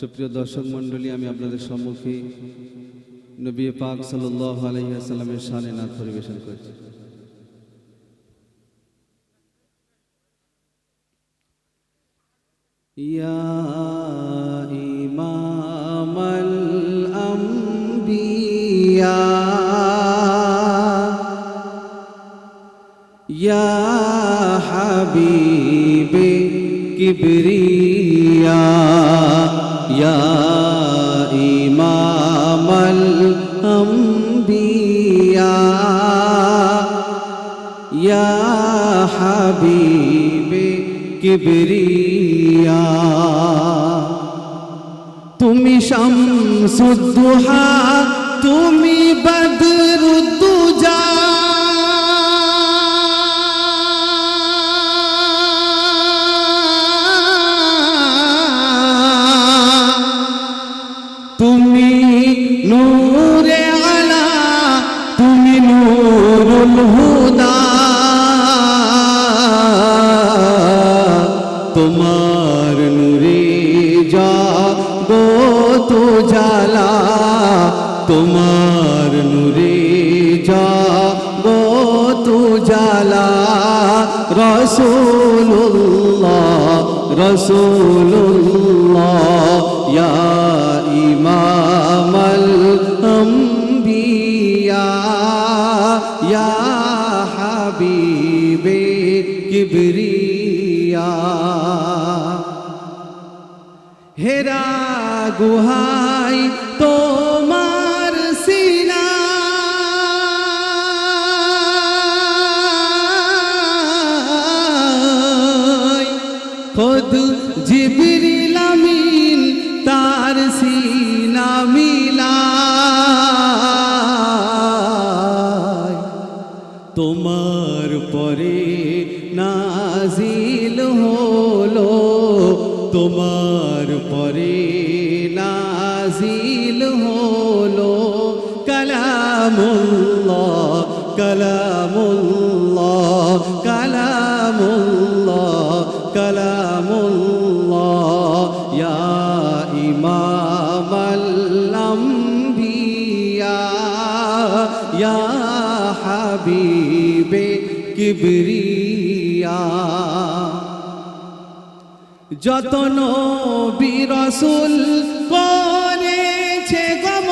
সুপ্রিয় দর্শক মণ্ডলী, আমি আপনাদের সম্মুখে নবী পাক সাল্লাহ সানে নাথ পরিবেশন করছি। ইয়া ইয়া হাবিবে কিবরিয়া। يا إمام الأنبياء يا حبيب কিবরিয়া তুমি শামসুদ্দুহা তুমি বদরুদ্দুজা নূরে আলা, তুমি নূরুল হুদা। তোমার নূরে যা গো তো জালা তোমার নূরে যা গো তো জালা রসুল্লাহ রসুল্লাহ ইয়া হাবিবে কিবরিয়া। হেরা গুহাই তোমার সিনা। খোদ জিবরিল আমিন তার সিনা মিলায়। তোমার পরে নাজিল হলো, তোমার পরে নাজিল হলো। কালামুল্লাহ কালামুল্লাহ কালামুল্লাহ কালামুল্লাহ। ইয়া ইমামাল আম্বিয়া, ইয়া হাবিবে কিবরিয়া। যতন বিরসুল করেছে গম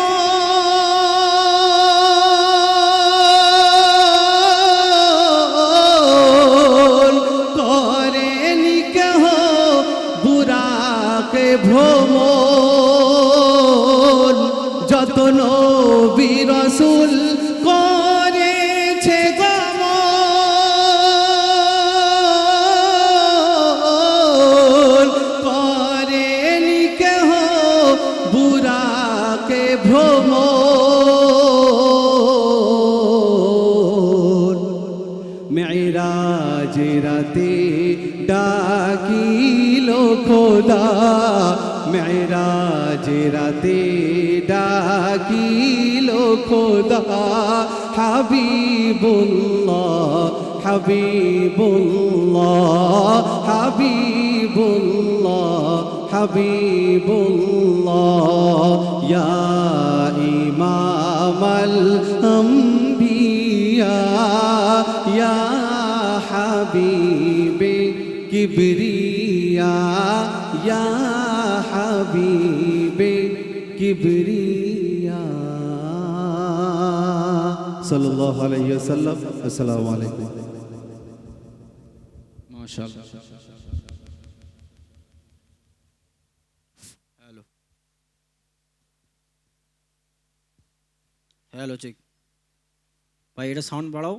করেনি কেহ বুড়াকে ভ্রম যতন বিরসুল ভ্রম মেরাজ রাতে ডাকিল খোদা। মেরাজ রাতে ডাকিল খোদা। হাবিবুল্লাহ হাবিবুল্লাহ হাবিবুল্লাহ। হাবিবুল্লাহ, ইয়া ইমামাল আম্বিয়া, ইয়া হাবিবে কিবরিয়া, ইয়া হাবিবে কিবরিয়া। সাল্লাল্লাহু আলাইহি ওয়াসাল্লাম, আসসালামু আলাইকুম। মাশাআল্লাহ হ্যালো হ্যালো চেক ভাই এটা সাউন্ড বাড়াও।